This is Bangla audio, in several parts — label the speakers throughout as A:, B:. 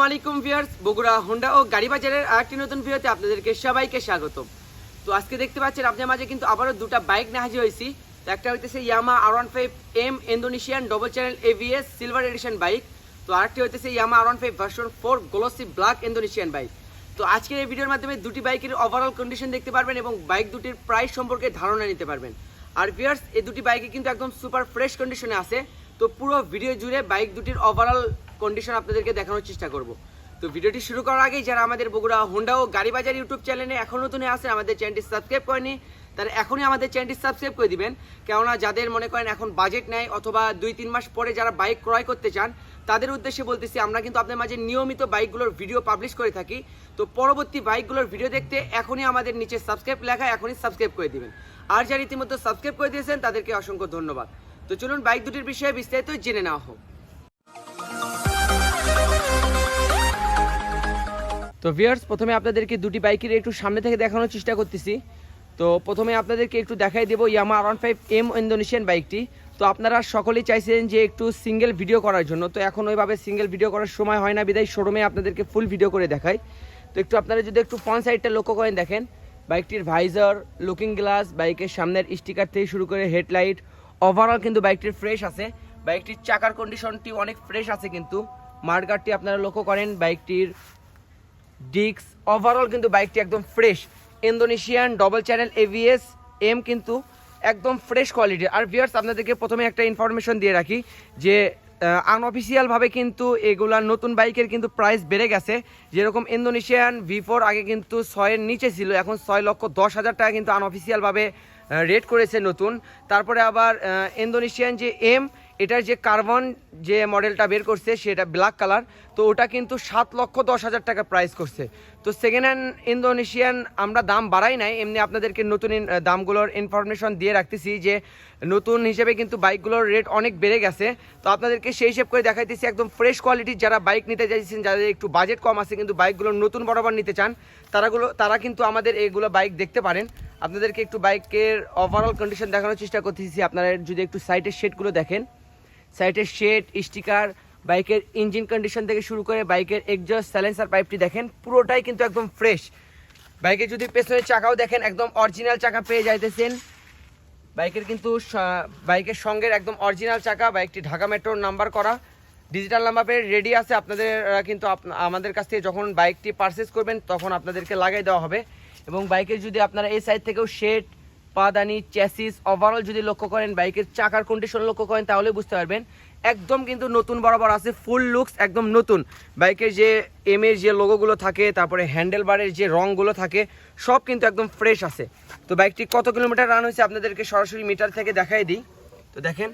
A: আসসালামু আলাইকুম ভিউয়ার্স, বগুড়া, হোন্ডা ও গাড়ি বাজারের আরেকটি নতুন ভিডিওতে আপনাদেরকে সবাইকে স্বাগত তো আজকে দেখতে পাচ্ছেন আপনার মাঝে কিন্তু আবারও দুটো বাইক নিয়ে হাজির হয়েছি। তো একটা হইতেছে Yamaha R one five M Indonesian double channel ABS silver edition bike. তো আরেকটি হইতেছে Yamaha R one five version four glossy black Indonesian bike. তো আজকের এই ভিডিওর মাধ্যমে দুটি বাইকের ওভারঅল কন্ডিশন দেখতে পারবেন এবং বাইক দুটির প্রাইস সম্পর্কে ধারণা নিতে পারবেন। আর ভিউয়ার্স, এই দুটি বাইকে কিন্তু একদম সুপার ফ্রেশ কন্ডিশনে আছে। তো পুরো ভিডিও জুড়ে বাইক দুটির ওভারঅল কন্ডিশন আপনাদেরকে দেখানোর চেষ্টা করব। তো ভিডিওটি শুরু করার আগেই যারা আমাদের বগুড়া, হোন্ডা ও গাড়ি বাজার ইউটিউব চ্যানেলে এখন নতুন আছে আমাদের চ্যানেলটি সাবস্ক্রাইব করেনি তারা এখনই আমাদের চ্যানেলটি সাবস্ক্রাইব করে দিবেন। কেননা যাদের মনে করেন এখন বাজেট নেয় অথবা দুই, তিন মাস পরে যারা বাইক ক্রয় করতে চান, তাদের উদ্দেশ্যে বলতেছি, আমরা কিন্তু আপনাদের মাঝে নিয়মিত বাইকগুলোর ভিডিও পাবলিশ করে থাকি। তো পরবর্তী বাইকগুলোর ভিডিও দেখতে এখনই আমাদের নিচে সাবস্ক্রাইব লেখা, এখনই সাবস্ক্রাইব করে দিবেন। আর যারা ইতিমধ্যে সাবস্ক্রাইব করে দিয়েছেন, তাদেরকে অসংখ্য ধন্যবাদ। তো চলুন বাইক দুটির বিষয়ে বিস্তারিত জেনে নেওয়া হোক। তো ভিয়ার্স প্রথমে আপনাদেরকে দুটি বাইকের একটু সামনে থেকে দেখানোর চেষ্টা করতেছি। তো প্রথমে আপনাদেরকে একটু দেখাই দেবো Yamaha R five M Indonesian বাইকটি। তো আপনারা সকলেই চাইছেন যে একটু সিঙ্গেল ভিডিও করার জন্য। তো এখন ওইভাবে সিঙ্গেল ভিডিও করার সময় হয় না। বিদায় শোরুমে আপনাদেরকে ফুল ভিডিও করে দেখাই। তো একটু আপনারা যদি একটু ফ্রন্ট সাইডটা লক্ষ্য করেন দেখেন। বাইকটির ভাইজার লুকিং গ্লাস বাইকের সামনের স্টিকার থেকে শুরু করে হেডলাইট ওভারঅল কিন্তু বাইকটির ফ্রেশ আছে। বাইকটির চাকার কন্ডিশনটি অনেক ফ্রেশ আছে কিন্তু। মার্কারটি আপনারা লক্ষ্য করেন, বাইকটির ডিক্স ওভারঅল কিন্তু বাইকটি একদম fresh Indonesian double channel ABS M কিন্তু একদম ফ্রেশ কোয়ালিটির আর ভিয়ার্স আপনাদেরকে প্রথমে একটা ইনফরমেশন দিয়ে রাখি যে আনঅফিসিয়ালভাবে কিন্তু এগুলা নতুন বাইকের কিন্তু প্রাইস বেড়ে গেছে। যেরকম ইন্দোনেশিয়ান ভি আগে কিন্তু ছয়ের নিচে ছিল, এখন ছয় লক্ষ দশ হাজার টাকা কিন্তু আনঅফিসিয়ালভাবে রেট করেছে নতুন। তারপরে আবার ইন্দোনেশিয়ান যে এম এটার যে কার্বন যে মডেলটা বের করছে সেটা ব্ল্যাক কালার। তো ওটা কিন্তু সাত লক্ষ দশ হাজার টাকা প্রাইস করছে। তো সেকেন্ড হ্যান্ড ইন্দোনেশিয়ান আমরা দাম বাড়াই নাই, এমনি আপনাদেরকে নতুন দামগুলোর ইনফরমেশন দিয়ে রাখতেছি যে নতুন হিসেবে কিন্তু বাইকগুলোর রেট অনেক বেড়ে গেছে। তো আপনাদেরকে সেই হিসেব করে দেখাইতেছি, একদম ফ্রেশ কোয়ালিটির যারা বাইক নিতে চাইছেন, যাদের একটু বাজেট কম আছে কিন্তু বাইকগুলো নতুন বরাবর নিতে চান, তারাগুলো, তারা কিন্তু আমাদের এইগুলো বাইক দেখতে পারেন। আপনাদেরকে একটু বাইকের ওভারঅল কন্ডিশন দেখানোর চেষ্টা করতেছি, আপনারা যদি একটু সাইটের শেডগুলো দেখেন। সাইটের শেড, স্টিকার, বাইকের ইঞ্জিন কন্ডিশন থেকে শুরু করে বাইকের এক্সজস্ট স্যালেন্সার পাইপটি দেখেন, পুরোটাই কিন্তু একদম ফ্রেশ বাইকের যদি পেছনের চাকাও দেখেন, একদম অরিজিনাল চাকা পেয়ে যাইতেছেন। বাইকের কিন্তু বাইকের সঙ্গে একদম অরিজিনাল চাকা, বাইকটি ঢাকা মেট্রোর নাম্বার করা। ডিজিটাল নাম্বার পেয়ে রেডি আছে আপনাদের কিন্তু আমাদের কাছ থেকে যখন বাইকটি পারচেস করবেন, তখন আপনাদেরকে লাগাই দেওয়া হবে। এবং বাইকের যদি আপনারা এই সাইড থেকেও শেড পাদানি চ্যাসিস ওভারঅল যদি লক্ষ্য করেন, বাইকের চাকার কন্ডিশন লক্ষ্য করেন তাহলে বুঝতে পারবেন। একদম কিন্তু নতুন বরাবর আছে ফুল লুকস একদম নতুন। বাইকের যে এম এর যে লোগোগুলো থাকে, তারপরে হ্যান্ডেল বারের যে রঙগুলো থাকে, সব কিন্তু একদম ফ্রেশ আছে। তো বাইকটি কত কিলোমিটার রান হয়েছে আপনাদেরকে সরাসরি মিটার থেকে দেখাই দিই। তো দেখেন,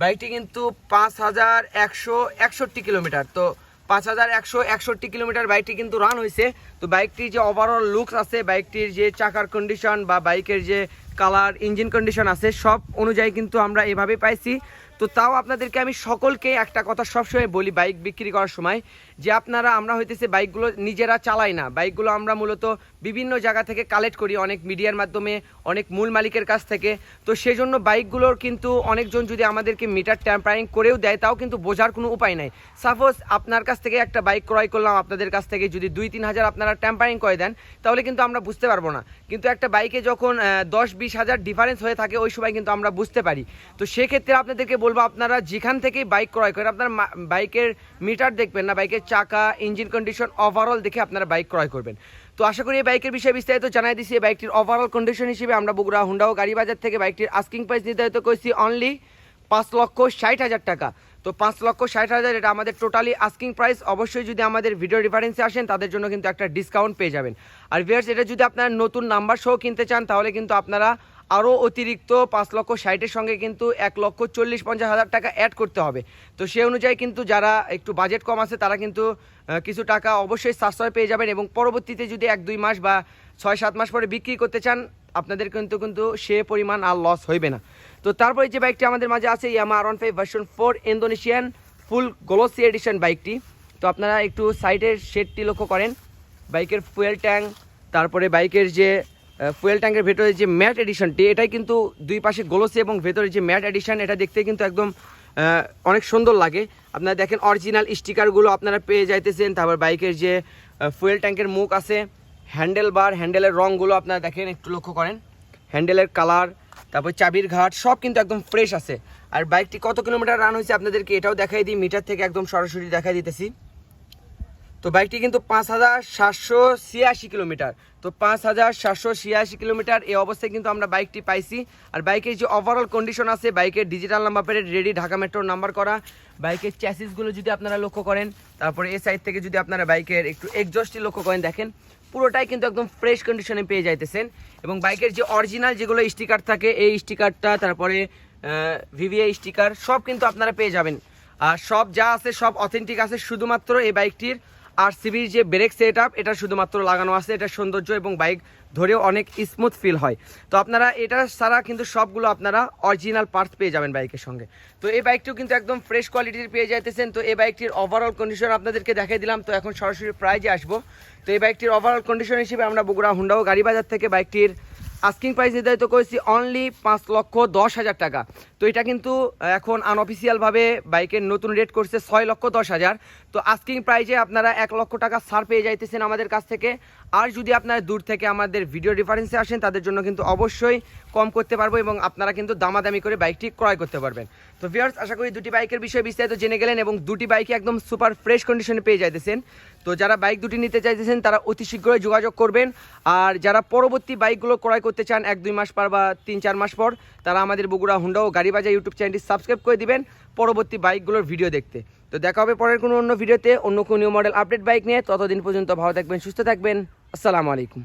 A: বাইকটি কিন্তু পাঁচ হাজার একশো একষট্টি কিলোমিটার। তো পাঁচ হাজার একশো একষট্টি কিলোমিটার বাইকটি কিন্তু রান হয়েছে তো বাইকটির যে ওভারঅল লুকস আছে, বাইকটির যে চাকার কন্ডিশন বা বাইকের যে কালার ইঞ্জিন কন্ডিশন আছে, সব অনুযায়ী কিন্তু আমরা এভাবে পাইছি। তো তাও আপনাদেরকে আমি সকলকে একটা কথা সবসময় বলি বাইক বিক্রি করার সময়, যে আপনারা, আমরা হইতেছে বাইকগুলো নিজেরা চালাই না। বাইকগুলো আমরা মূলত বিভিন্ন জায়গা থেকে কালেক্ট করি, অনেক মিডিয়ার মাধ্যমে, অনেক মূল মালিকের কাছ থেকে। তো সেই জন্য বাইকগুলোর কিন্তু অনেকজন যদি আমাদেরকে মিটার ট্যাম্পারিং করেও দেয়, তাও কিন্তু বোঝার কোনো উপায় নাই। সাপোজ আপনার কাছ থেকে একটা বাইক ক্রয় করলাম, আপনাদের কাছ থেকে যদি দুই তিন হাজার আপনারা ট্যাম্পারিং করে দেন, তাহলে কিন্তু আমরা বুঝতে পারব না। কিন্তু একটা বাইকে যখন দশ বিশ হাজার ডিফারেন্স হয়ে থাকে, ওই সময় কিন্তু আমরা বুঝতে পারি। তো সেক্ষেত্রে আপনাদেরকে বলব আপনারা যেখান থেকেই বাইক ক্রয় করেন, আপনার বাইকের মিটার দেখবেন না বাইকের চাকা ইঞ্জিন কন্ডিশন ওভারঅল দেখে আপনারা বাইক ক্রয় করবেন। তো আশা করি এই বাইকের বিষয়ে বিস্তারিত জানাই দিচ্ছি এই বাইকটির ওভারঅল কন্ডিশন হিসেবে আমরা বগুড়া হুন্ডা ও গাড়ি বাজার থেকে বাইকটির আস্কিং প্রাইস নির্ধারিত করেছি অনলি পাঁচ লক্ষ ষাট হাজার টাকা। তো পাঁচ লক্ষ ষাট হাজার এটা আমাদের টোটালি আস্কিং প্রাইস অবশ্যই যদি আমাদের ভিডিও রেফারেন্সে আসেন, তাদের জন্য কিন্তু একটা ডিসকাউন্ট পেয়ে যাবেন। আর ভিয়ার্স এটা যদি আপনারা নতুন নাম্বার সহ কিনতে চান, তাহলে কিন্তু আপনারা আরও অতিরিক্ত পাঁচ লক্ষ ষাটের সঙ্গে কিন্তু এক লক্ষ চল্লিশ পঞ্চাশ হাজার টাকা অ্যাড করতে হবে। তো সেই অনুযায়ী কিন্তু যারা একটু বাজেট কম আছে, তারা কিন্তু কিছু টাকা অবশ্যই সাশ্রয় পেয়ে যাবেন এবং পরবর্তীতে যদি এক দুই মাস বা ছয় সাত মাস পরে বিক্রি করতে চান, আপনাদের কিন্তু কিন্তু সে পরিমাণ আর লস হইবে না। তো তারপরে যে বাইকটি আমাদের মাঝে আছে Yamaha R one five version four Indonesian full glossy edition বাইকটি তো আপনারা একটু সাইডের শেডটি লক্ষ্য করেন। বাইকের ফুয়েল ট্যাঙ্ক তারপরে বাইকের যে ফুয়েল ট্যাঙ্কের ভেতরে যে ম্যাট এডিশনটি এটাই কিন্তু দুই পাশে গোলসি এবং ভেতরে যে ম্যাট এডিশন এটা দেখতে কিন্তু একদম অনেক সুন্দর লাগে। আপনারা দেখেন অরিজিনাল স্টিকারগুলো আপনারা পেয়ে যাইতেছেন। তারপর বাইকের যে ফুয়েল ট্যাঙ্কের মুখ আছে, হ্যান্ডেল বার, হ্যান্ডেলের রঙগুলো আপনারা দেখেন, একটু লক্ষ্য করেন। হ্যান্ডেলের কালার, তারপর চাবির ঘাট, সব কিন্তু একদম ফ্রেশ আছে। আর বাইকটি কত কিলোমিটার রান হয়েছে আপনাদেরকে এটাও দেখাই দিই, মিটার থেকে একদম সরাসরি দেখাই দিতেছি। তো বাইকটি কিন্তু পাঁচ হাজার সাতশো ছিয়াশি কিলোমিটার। তো পাঁচ হাজার সাতশো ছিয়াশি কিলোমিটার এই অবস্থায় কিন্তু আমরা বাইকটি পাইছি। আর বাইকের যে ওভারঅল কন্ডিশন আছে, বাইকের digital number plate ready Dhaka মেট্রোর নাম্বার করা, বাইকের চ্যাসিসগুলো যদি আপনারা লক্ষ্য করেন, তারপরে এ সাইড থেকে যদি আপনারা বাইকের একটু এক্সজস্টটি লক্ষ্য করেন দেখেন, পুরোটাই কিন্তু একদম ফ্রেশ কন্ডিশনে পেয়ে যাইতেছেন। এবং বাইকের যে অরিজিনাল যেগুলো স্টিকার থাকে, এই স্টিকারটা তারপরে ভিভিআই স্টিকার সব কিন্তু আপনারা পেয়ে যাবেন। আর সব যা আছে, সব অথেন্টিক আছে, শুধুমাত্র এই বাইকটির। আর সিবির যে ব্রেক সেট আপ এটা শুধুমাত্র লাগানো আছে, এটা সৌন্দর্য এবং বাইক ধরেও অনেক স্মুথ ফিল হয়। তো আপনারা এটা ছাড়া কিন্তু সবগুলো আপনারা অরিজিনাল পার্টস পেয়ে যাবেন বাইকের সঙ্গে। তো এই বাইকটিও কিন্তু একদম ফ্রেশ কোয়ালিটির পেয়ে যাইতেছেন। তো এই বাইকটির ওভারঅল কন্ডিশন আপনাদেরকে দেখাই দিলাম। তো এখন সরাসরি প্রাইজে আসব। তো এই বাইকটির ওভারঅল কন্ডিশন হিসেবে আমরা বগুড়া হুন্ডাও গাড়ি বাজার থেকে বাইকটির আস্কিং প্রাইস নির্ধারিত করেছি অনলি পাঁচ লক্ষ দশ হাজার টাকা। তো এটা কিন্তু এখন আনঅফিসিয়ালভাবে বাইকের নতুন রেট করছে ছয় লক্ষ দশ হাজার। তো আস্কিং প্রাইজে আপনারা এক লক্ষ টাকা ছাড় পেয়ে যাইতেছেন আমাদের কাছ থেকে। আর যদি আপনারা দূর থেকে আমাদের ভিডিও রেফারেন্সে আসেন, তাদের জন্য কিন্তু অবশ্যই কম করতে পারব এবং আপনারা কিন্তু দামাদামি করে বাইকটি ক্রয় করতে পারবেন। তো ভিউয়ার্স আশা করি দুটি বাইকের বিষয়ে বিস্তারিত জেনে গেলেন এবং দুটি বাইকে একদম সুপার ফ্রেশ কন্ডিশনে পেয়ে যাইতেছেন। তো যারা বাইক দুটি নিতে চাইতেছেন, তারা অতি শীঘ্রই যোগাযোগ করবেন। আর যারা পরবর্তী বাইকগুলো ক্রয় করতে চান, এক, দুই মাস পর বা তিন, চার মাস পর, তারা আমাদের বগুড়া, হুন্ডা ও গাড়ি বাজার ইউটিউব চ্যানেলটি সাবস্ক্রাইব করে দিবেন পরবর্তী বাইকগুলোর ভিডিও দেখতে। তো দেখা হবে পরের কোনো অন্য ভিডিওতে অন্য কোনো নিউ মডেল আপডেট বাইক নিয়ে। ততদিন পর্যন্ত ভালো থাকবেন, সুস্থ থাকবেন। আসসালামু আলাইকুম।